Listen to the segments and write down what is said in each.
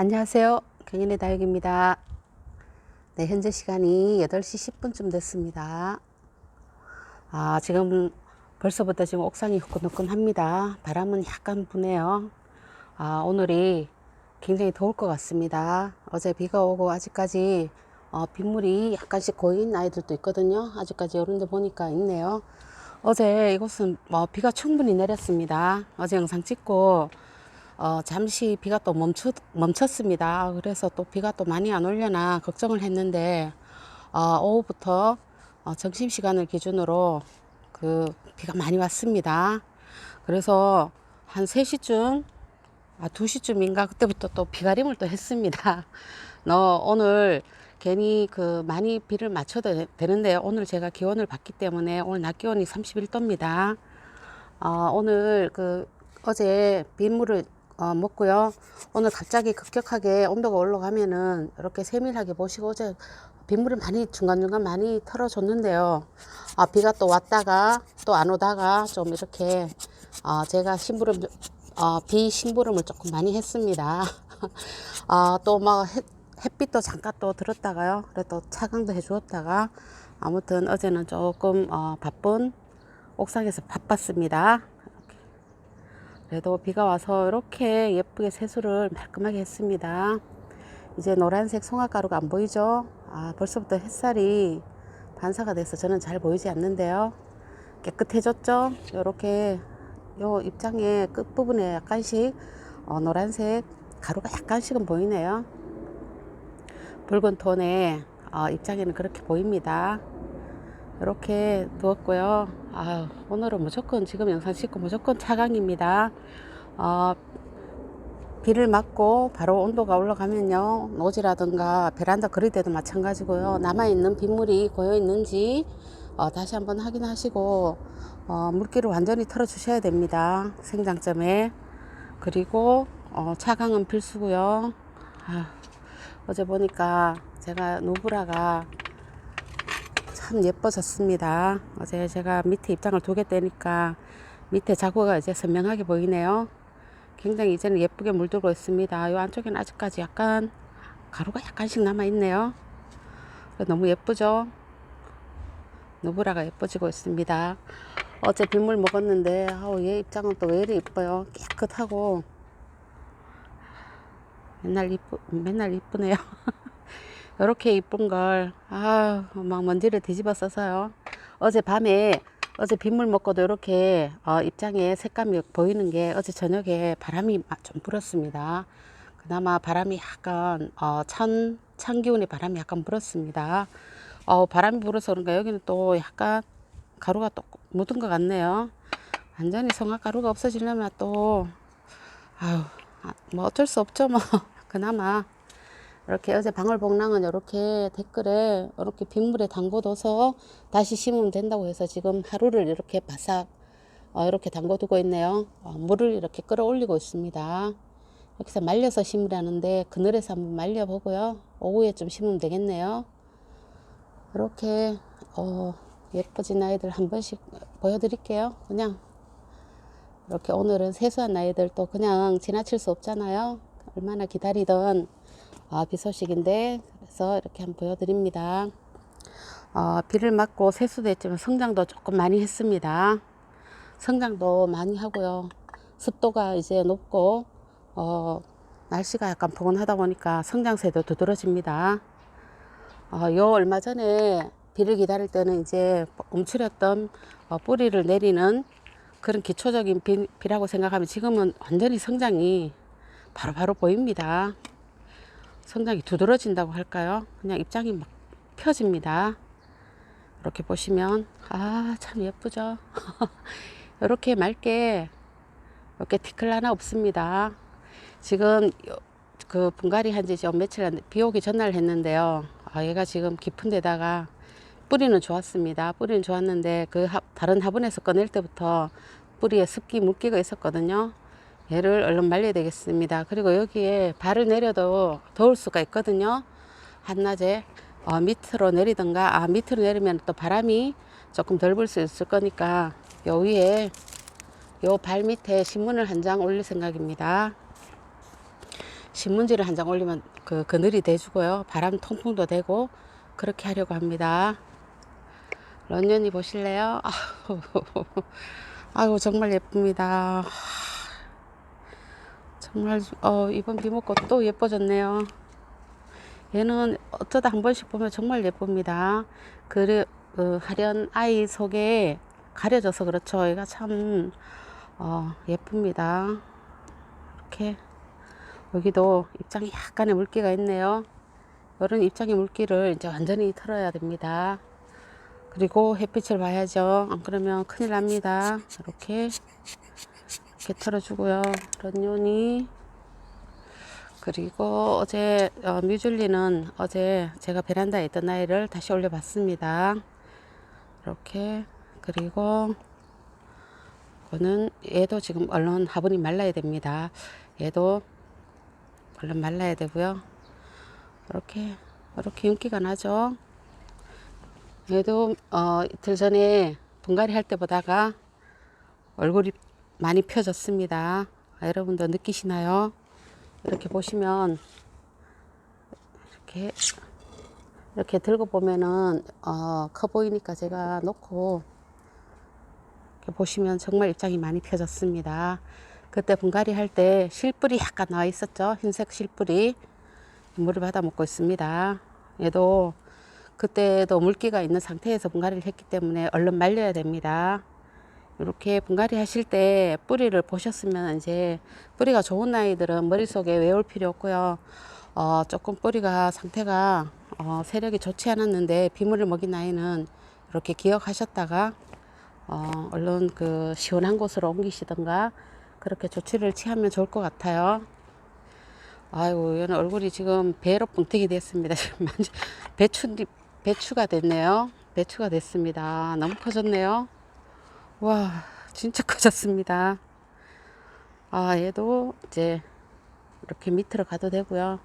안녕하세요. 경인의 다육입니다. 네, 현재 시간이 8시 10분쯤 됐습니다. 아, 지금 벌써부터 지금 옥상이 후끈후끈합니다. 바람은 약간 부네요. 아, 오늘이 굉장히 더울 것 같습니다. 어제 비가 오고 아직까지 어, 빗물이 약간씩 고인 아이들도 있거든요. 아직까지 이런 데 보니까 있네요. 어제 이곳은 뭐 비가 충분히 내렸습니다. 어제 영상 찍고 어, 잠시 비가 또 멈추, 멈췄습니다. 그래서 또 비가 또 많이 안 올려나 걱정을 했는데, 어, 오후부터 어, 점심 시간을 기준으로 그 비가 많이 왔습니다. 그래서 한 3시쯤, 아, 2시쯤인가 그때부터 또 비가림을 또 했습니다. 너 오늘 괜히 그 많이 비를 맞춰도 되- 되는데 오늘 제가 기온을 봤기 때문에 오늘 낮 기온이 31도입니다. 어, 오늘 그 어제 빗물을 어, 먹고요. 오늘 갑자기 급격하게 온도가 올라가면은 이렇게 세밀하게 보시고 어제 빗물을 많이 중간중간 많이 털어줬는데요. 아, 비가 또 왔다가 또 안 오다가 좀 이렇게 어, 제가 심부름 어, 비 심부름을 조금 많이 했습니다. 아, 또막 햇빛도 잠깐 또 들었다가요. 그래 또 차강도 해주었다가 아무튼 어제는 조금 어, 바쁜 옥상에서 바빴습니다. 그래도 비가 와서 이렇게 예쁘게 세수를 말끔하게 했습니다. 이제 노란색 송화가루가 안 보이죠? 아, 벌써부터 햇살이 반사가 돼서 저는 잘 보이지 않는데요. 깨끗해졌죠? 이렇게 요 입장의 끝부분에 약간씩 어, 노란색 가루가 약간씩은 보이네요. 붉은 톤의 어, 입장에는 그렇게 보입니다. 이렇게 두었고요. 아, 오늘은 무조건 지금 영상 찍고 무조건 차강입니다. 어, 비를 맞고 바로 온도가 올라가면요. 노지라든가 베란다 그리대도 마찬가지고요. 남아있는 빗물이 고여 있는지 어, 다시 한번 확인하시고 어, 물기를 완전히 털어 주셔야 됩니다. 생장점에. 그리고 어, 차강은 필수고요. 아, 어제 보니까 제가 누브라가 참 예뻐졌습니다. 어제 제가 밑에 입장을 두게 되니까 밑에 자구가 이제 선명하게 보이네요. 굉장히 이제는 예쁘게 물들고 있습니다. 이 안쪽에는 아직까지 약간 가루가 약간씩 남아 있네요. 너무 예쁘죠? 누브라가 예뻐지고 있습니다. 어제 빗물 먹었는데 아우 얘 입장은 또 왜 이리 이뻐요. 깨끗하고 맨날 이쁘 맨날 이쁘네요. 이렇게 이쁜 걸, 아, 막 먼지를 뒤집어 써서요. 어제 밤에, 어제 빗물 먹고도 이렇게, 어, 입장에 색감이 보이는 게 어제 저녁에 바람이 마- 좀 불었습니다. 그나마 바람이 약간, 어, 찬, 찬 기운의 바람이 약간 불었습니다. 어, 바람이 불어서 그런가 여기는 또 약간 가루가 또 묻은 것 같네요. 완전히 성악가루가 없어지려면 또, 아유, 아, 뭐 어쩔 수 없죠, 뭐. 그나마. 이렇게 어제 방울복랑은 이렇게 댓글에 이렇게 빗물에 담궈둬서 다시 심으면 된다고 해서 지금 하루를 이렇게 바삭 어, 이렇게 담궈두고 있네요. 어, 물을 이렇게 끌어올리고 있습니다. 여기서 말려서 심으라는데 그늘에서 한번 말려보고요. 오후에 좀 심으면 되겠네요. 이렇게 어, 예뻐진 아이들 한 번씩 보여드릴게요. 그냥 이렇게 오늘은 세수한 아이들 또 그냥 지나칠 수 없잖아요. 얼마나 기다리던 아, 비 소식인데 그래서 이렇게 한번 보여드립니다. 어, 비를 맞고 세수도 했지만 성장도 조금 많이 했습니다. 성장도 많이 하고요. 습도가 이제 높고 어, 날씨가 약간 포근하다 보니까 성장세도 두드러집니다. 어, 요 얼마 전에 비를 기다릴 때는 이제 움츠렸던 어, 뿌리를 내리는 그런 기초적인 비, 비라고 생각하면 지금은 완전히 성장이 바로바로 보입니다. 성장이 두드러진다고 할까요? 그냥 입장이 막 펴집니다. 이렇게 보시면 아 참 예쁘죠? 이렇게 맑게 이렇게 티클 하나 없습니다. 지금 요- 그 분갈이 한지 좀 며칠 안, 비 오기 전날 했는데요. 아, 얘가 지금 깊은 데다가 뿌리는 좋았습니다. 뿌리는 좋았는데 그 하- 다른 화분에서 꺼낼 때부터 뿌리에 습기 물기가 있었거든요. 얘를 얼른 말려야 되겠습니다. 그리고 여기에 발을 내려도 더울 수가 있거든요. 한낮에 어, 밑으로 내리던가 아 밑으로 내리면 또 바람이 조금 덜 불 수 있을 거니까 요 위에 요 발 밑에 신문을 한 장 올릴 생각입니다. 신문지를 한 장 올리면 그 그늘이 돼주고요. 바람 통풍도 되고 그렇게 하려고 합니다. 런년이 보실래요? 아우, 아이고 정말 예쁩니다. 정말 어, 이번 비목꽃 또 예뻐졌네요. 얘는 어쩌다 한 번씩 보면 정말 예쁩니다. 그, 그 하련 아이 속에 가려져서 그렇죠. 얘가 참 어, 예쁩니다. 이렇게 여기도 입장이 약간의 물기가 있네요. 이런 입장의 물기를 이제 완전히 털어야 됩니다. 그리고 햇빛을 봐야죠. 안 그러면 큰일 납니다. 이렇게 이렇게 털어주고요. 런요니 그리고 어제 어, 뮤즐리는 어제 제가 베란다에 있던 아이를 다시 올려봤습니다. 이렇게 그리고 이거는 얘도 지금 얼른 화분이 말라야 됩니다. 얘도 얼른 말라야 되고요. 이렇게 이렇게 윤기가 나죠. 얘도 어, 이틀 전에 분갈이 할 때 보다가 얼굴이 많이 펴졌습니다. 아, 여러분도 느끼시나요? 이렇게 보시면 이렇게 이렇게 들고 보면은 어, 커 보이니까 제가 놓고 이렇게 보시면 정말 입장이 많이 펴졌습니다. 그때 분갈이 할 때 실뿌리 약간 나와 있었죠. 흰색 실뿌리 물을 받아 먹고 있습니다. 얘도 그때도 물기가 있는 상태에서 분갈이를 했기 때문에 얼른 말려야 됩니다. 이렇게 분갈이 하실 때 뿌리를 보셨으면 이제 뿌리가 좋은 아이들은 머릿속에 외울 필요 없고요. 어, 조금 뿌리가 상태가 어, 세력이 좋지 않았는데 비물을 먹인 아이는 이렇게 기억하셨다가 어, 얼른 그 시원한 곳으로 옮기시던가 그렇게 조치를 취하면 좋을 것 같아요. 아이고, 얘는 얼굴이 지금 배로 뭉탱이 됐습니다. 배추, 배추가 됐네요. 배추가 됐습니다. 너무 커졌네요. 와, 진짜 커졌습니다. 아, 얘도 이제 이렇게 밑으로 가도 되고요.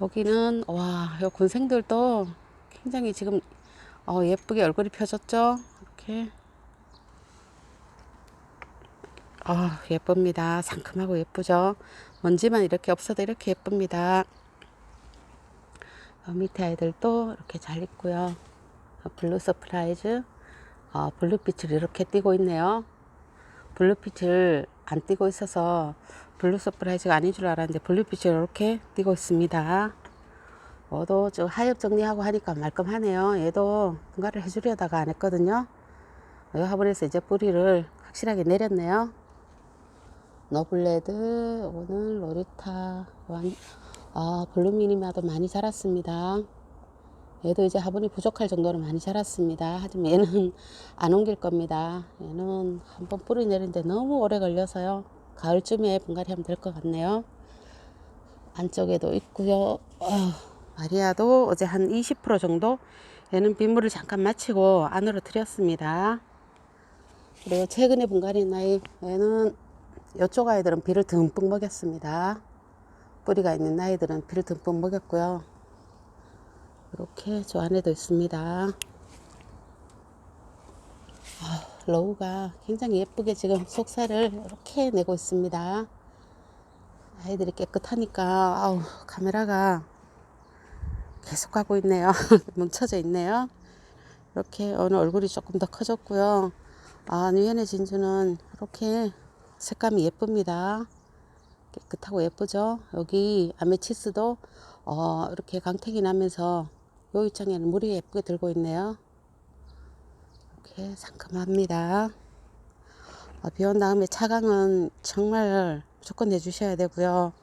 여기는, 와, 요 군생들도 굉장히 지금 어, 예쁘게 얼굴이 펴졌죠? 이렇게. 아, 예쁩니다. 상큼하고 예쁘죠? 먼지만 이렇게 없어도 이렇게 예쁩니다. 어, 밑에 아이들도 이렇게 잘 있고요. 어, 블루 서프라이즈. 어, 블루빛을 이렇게 띄고 있네요. 블루빛을 안 띄고 있어서 블루 서프라이즈가 아닌 줄 알았는데 블루빛을 이렇게 띄고 있습니다. 얘도 좀 하엽 정리하고 하니까 말끔하네요. 얘도 분갈이를 해주려다가 안 했거든요. 이 화분에서 이제 뿌리를 확실하게 내렸네요. 너블레드, 오늘 로리타, 완, 아, 블루미니마도 많이 자랐습니다. 얘도 이제 화분이 부족할 정도로 많이 자랐습니다. 하지만 얘는 안 옮길 겁니다. 얘는 한번 뿌리 내리는데 너무 오래 걸려서요. 가을쯤에 분갈이 하면 될 것 같네요. 안쪽에도 있고요. 어, 마리아도 어제 한 20% 정도 얘는 빗물을 잠깐 마치고 안으로 들였습니다. 그리고 최근에 분갈이 나이 얘는 이쪽 아이들은 비를 듬뿍 먹였습니다. 뿌리가 있는 아이들은 비를 듬뿍 먹였고요. 이렇게 저 안에도 있습니다. 아, 로우가 굉장히 예쁘게 지금 속살을 이렇게 내고 있습니다. 아이들이 깨끗하니까 아우, 카메라가 계속 가고 있네요. 뭉쳐져 있네요. 이렇게 오늘 얼굴이 조금 더 커졌고요. 아, 뉴엔의 진주는 이렇게 색감이 예쁩니다. 깨끗하고 예쁘죠? 여기 아메치스도 어, 이렇게 강택이 나면서 요 입장에는 물이 예쁘게 들고 있네요. 이렇게 상큼합니다. 어, 비온 다음에 차강은 정말 무조건 내주셔야 되고요.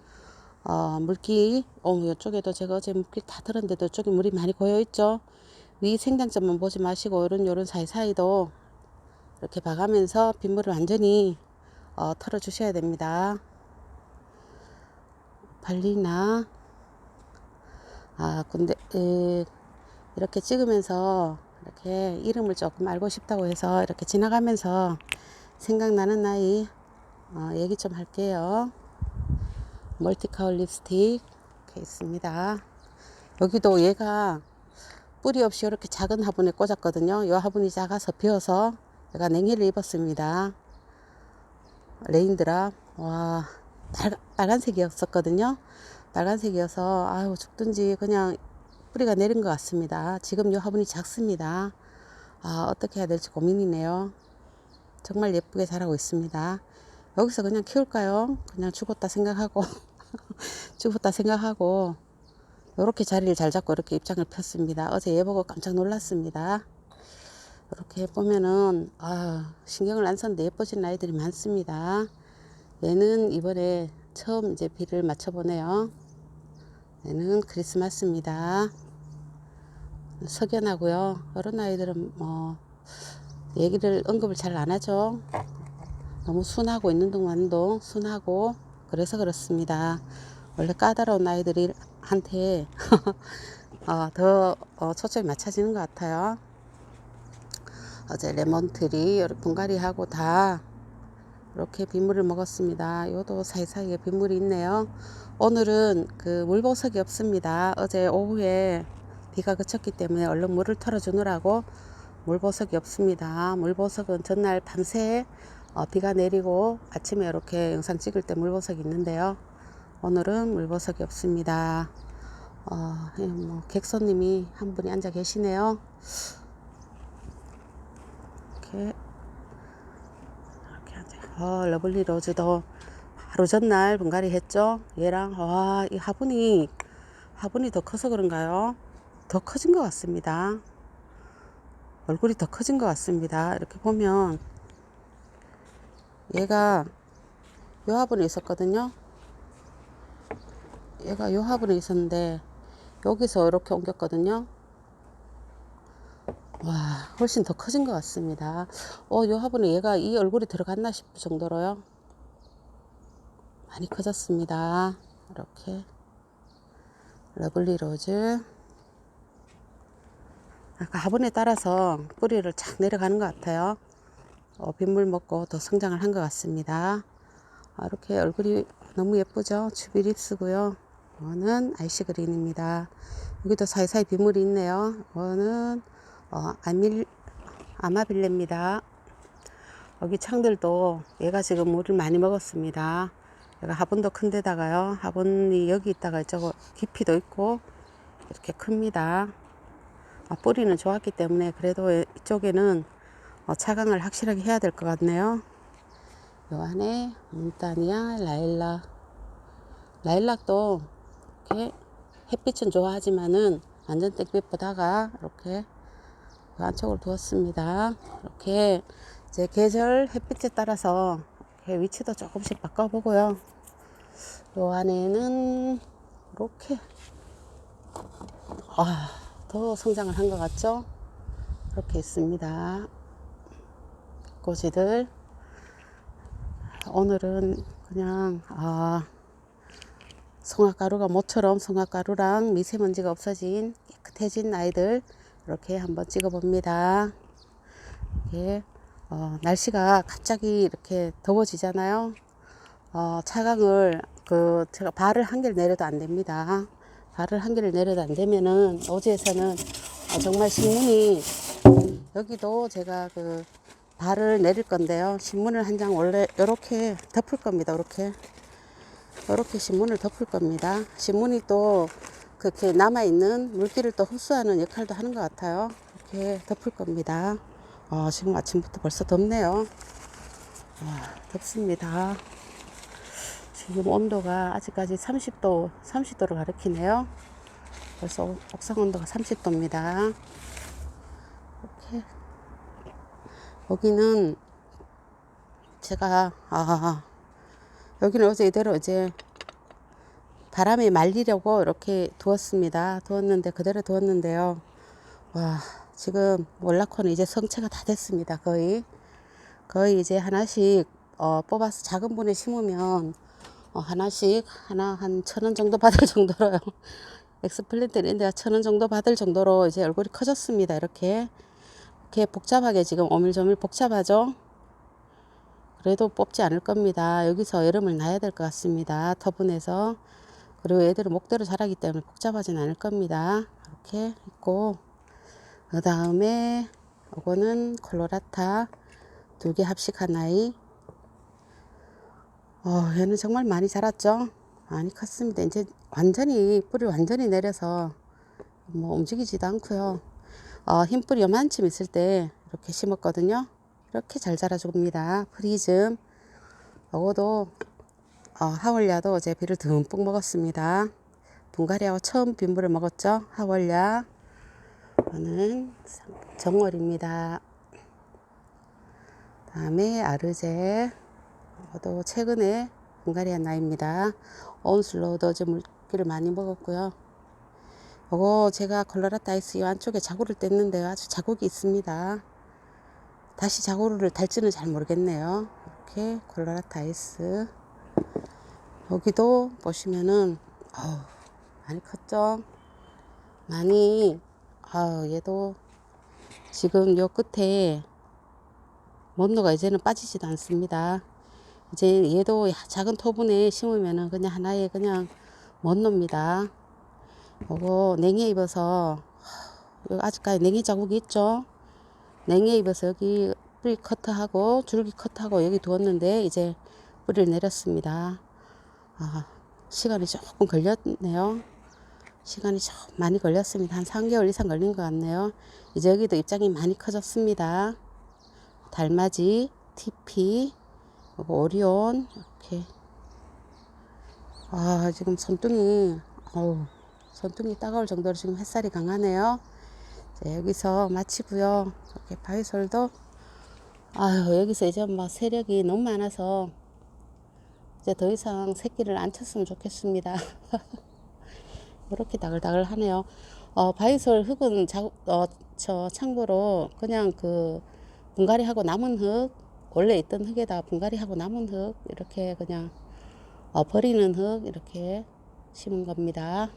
어, 물기, 어, 이쪽에도 제가 어제 물기 다 들었는데도 이쪽에 물이 많이 고여있죠. 위 생장점만 보지 마시고 요런 요런 사이사이도 이렇게 봐가면서 빗물을 완전히 어, 털어주셔야 됩니다. 발리나 아 근데 에, 이렇게 찍으면서 이렇게 이름을 조금 알고 싶다고 해서 이렇게 지나가면서 생각나는 나이 어, 얘기 좀 할게요. 멀티카울 립스틱 이렇게 있습니다. 여기도 얘가 뿌리 없이 이렇게 작은 화분에 꽂았거든요. 이 화분이 작아서 비어서 제가 냉해를 입었습니다. 레인드랍 와 빨간, 빨간색이었었거든요. 빨간색이어서 아유 죽든지 그냥 뿌리가 내린 것 같습니다. 지금 요 화분이 작습니다. 아 어떻게 해야 될지 고민이네요. 정말 예쁘게 자라고 있습니다. 여기서 그냥 키울까요? 그냥 죽었다 생각하고 죽었다 생각하고 이렇게 자리를 잘 잡고 이렇게 입장을 폈습니다. 어제 얘 보고 깜짝 놀랐습니다. 이렇게 보면은 아 신경을 안 썼는데 예뻐진 아이들이 많습니다. 얘는 이번에 처음 이제 비를 맞춰보네요. 얘는 크리스마스입니다. 석연하고요. 어른 아이들은 뭐 얘기를 언급을 잘 안 하죠. 너무 순하고 있는 동안도 순하고 그래서 그렇습니다. 원래 까다로운 아이들이 한테 어, 더 어, 초점이 맞춰지는 것 같아요. 어제 레몬트리 분갈이하고 다 이렇게 빗물을 먹었습니다. 요도 사이사이에 빗물이 있네요. 오늘은 그 물보석이 없습니다. 어제 오후에 비가 그쳤기 때문에 얼른 물을 털어주느라고 물보석이 없습니다. 물보석은 전날 밤새 어, 비가 내리고 아침에 이렇게 영상 찍을 때 물보석이 있는데요. 오늘은 물보석이 없습니다. 어, 예, 뭐 객손님이 한 분이 앉아 계시네요. 이렇게 이렇게 앉아. 어, 러블리 로즈도 하루 전날 분갈이 했죠. 얘랑 와, 이 화분이 화분이 더 커서 그런가요? 더 커진 것 같습니다. 얼굴이 더 커진 것 같습니다. 이렇게 보면 얘가 요 화분에 있었거든요. 얘가 요 화분에 있었는데 여기서 이렇게 옮겼거든요. 와, 훨씬 더 커진 것 같습니다. 어, 요 화분에 얘가 이 얼굴이 들어갔나 싶을 정도로요. 많이 커졌습니다. 이렇게 러블리 로즈 아까 화분에 따라서 뿌리를 착 내려가는 것 같아요. 어, 빗물 먹고 더 성장을 한 것 같습니다. 아, 이렇게 얼굴이 너무 예쁘죠? 주비 립스고요. 이거는 아이시 그린입니다. 여기도 사이사이 빗물이 있네요. 이거는 어, 아밀 아마빌레입니다. 여기 창들도 얘가 지금 물을 많이 먹었습니다. 얘가 화분도 큰 데다가요. 화분이 여기 있다가 저거 깊이도 있고 이렇게 큽니다. 아, 뿌리는 좋았기 때문에 그래도 이쪽에는 어, 차강을 확실하게 해야 될 것 같네요. 요 안에 문따니아 라일락 라일락도 이렇게 햇빛은 좋아하지만은 완전 땡빛보다가 이렇게 그 안쪽으로 두었습니다. 이렇게 이제 계절 햇빛에 따라서 이렇게 위치도 조금씩 바꿔보고요. 요 안에는 이렇게 아, 더 성장을 한 것 같죠? 이렇게 있습니다. 꽃이들 오늘은 그냥 아 송화가루가 모처럼 송화가루랑 미세먼지가 없어진 깨끗해진 아이들 이렇게 한번 찍어 봅니다. 이게 어, 날씨가 갑자기 이렇게 더워지잖아요. 어, 차강을 그 제가 발을 한 개를 내려도 안 됩니다. 발을 한 개를 내려도 안 되면은 어제에서는 어, 정말 신문이 여기도 제가 그 발을 내릴 건데요. 신문을 한 장 원래 이렇게 덮을 겁니다. 이렇게 이렇게 신문을 덮을 겁니다. 신문이 또 그렇게 남아 있는 물기를 또 흡수하는 역할도 하는 것 같아요. 이렇게 덮을 겁니다. 어, 지금 아침부터 벌써 덥네요. 아, 덥습니다. 지금 온도가 아직까지 30도, 30도를 가리키네요. 벌써 옥상 온도가 30도입니다. 이렇게 여기는 제가 아 여기는 어제 이대로 이제 바람에 말리려고 이렇게 두었습니다. 두었는데 그대로 두었는데요. 와 지금 몰라코는 이제 성체가 다 됐습니다. 거의 거의 이제 하나씩 어, 뽑아서 작은 분에 심으면 어, 하나씩 하나 한 천 원 정도 받을 정도로요. 엑스플랜트인데 천원 정도 받을 정도로 이제 얼굴이 커졌습니다. 이렇게 이렇게 복잡하게 지금 오밀조밀 복잡하죠. 그래도 뽑지 않을 겁니다. 여기서 여름을 놔야 될 것 같습니다. 터분해서 그리고 애들은 목대로 자라기 때문에 복잡하진 않을 겁니다. 이렇게 있고 그 다음에 이거는 콜로라타 두 개 합식한 아이 어, 얘는 정말 많이 자랐죠. 많이 컸습니다. 이제 완전히 뿌리 완전히 내려서 뭐 움직이지도 않고요. 어, 흰 뿌리 요만큼 있을 때 이렇게 심었거든요. 이렇게 잘 자라줍니다. 프리즘. 요거도 어, 하월야도 어제 비를 듬뿍 먹었습니다. 분갈이하고 처음 빗물을 먹었죠. 하월야. 이거는 정월입니다. 다음에 아르제. 이것도 최근에 분갈이한 나입니다. 온슬로우도 어제 물기를 많이 먹었고요. 요거 제가 아이스 이 안쪽에 자구를 뗐는데 아주 자국이 있습니다. 다시 자구를 달지는 잘 모르겠네요. 이렇게 아이스. 여기도 보시면은 어우, 많이 컸죠? 많이 아 얘도 지금 요 끝에 먼노가 이제는 빠지지도 않습니다. 이제 얘도 작은 토분에 심으면은 그냥 하나의 그냥 먼노입니다. 요거 냉해 입어서 아직까지 냉해 자국이 있죠. 냉해 입어서 여기 뿌리 커트하고 줄기 커트하고 여기 두었는데 이제 뿌리를 내렸습니다. 아, 시간이 조금 걸렸네요. 시간이 좀 많이 걸렸습니다. 한 3개월 이상 걸린 것 같네요. 이제 여기도 입장이 많이 커졌습니다. 달맞이, TP, 오리온 이렇게 아 지금 손등이 어우 손등이 따가울 정도로 지금 햇살이 강하네요. 자, 여기서 마치고요. 이렇게 바위솔도 아유 여기서 이제 막 세력이 너무 많아서 이제 더 이상 새끼를 안 쳤으면 좋겠습니다. 이렇게 다글다글 하네요. 어, 바위솔 흙은 자, 어, 저 참고로 그냥 그 분갈이 하고 남은 흙 원래 있던 흙에다가 분갈이 하고 남은 흙 이렇게 그냥 어, 버리는 흙 이렇게 심은 겁니다.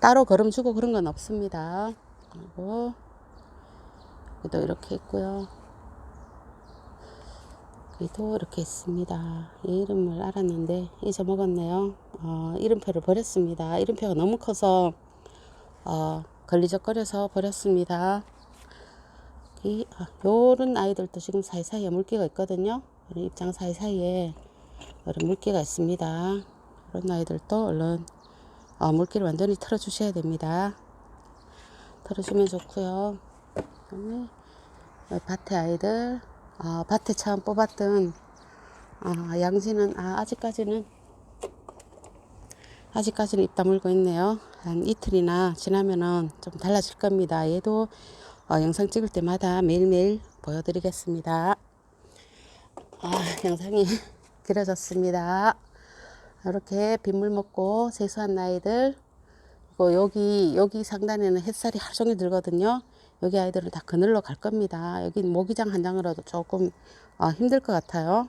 따로 거름 주고 그런 건 없습니다. 그리고 여기도 이렇게 있고요. 여기도 이렇게 있습니다. 이 이름을 알았는데 잊어먹었네요. 어, 이름표를 버렸습니다. 이름표가 너무 커서 어, 걸리적거려서 버렸습니다. 이, 아, 요런 아이들도 지금 사이사이에 물기가 있거든요. 입장 사이사이에 이런 물기가 있습니다. 이런 아이들도 얼른 어, 물기를 완전히 털어주셔야 됩니다. 털어주면 좋고요. 그다음에 밭에 아이들 아, 밭에 처음 뽑았던 아, 양지는 아, 아직까지는 아직까지는 입 다물고 있네요. 한 이틀이나 지나면은 좀 달라질 겁니다. 얘도 어, 영상 찍을 때마다 매일매일 보여드리겠습니다. 아, 영상이 길어졌습니다. 이렇게 빗물 먹고 세수한 나이들 그리고 여기 여기 상단에는 햇살이 하루 종일 들거든요. 여기 아이들은 다 그늘로 갈 겁니다. 여기 모기장 한 장으로도 조금 어, 힘들 것 같아요.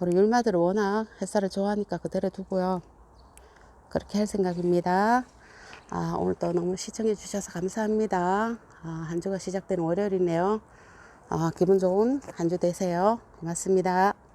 우리 율마들은 워낙 햇살을 좋아하니까 그대로 두고요. 그렇게 할 생각입니다. 아, 오늘도 너무 시청해 주셔서 감사합니다. 아, 한 주가 시작되는 월요일이네요. 아, 기분 좋은 한 주 되세요. 고맙습니다.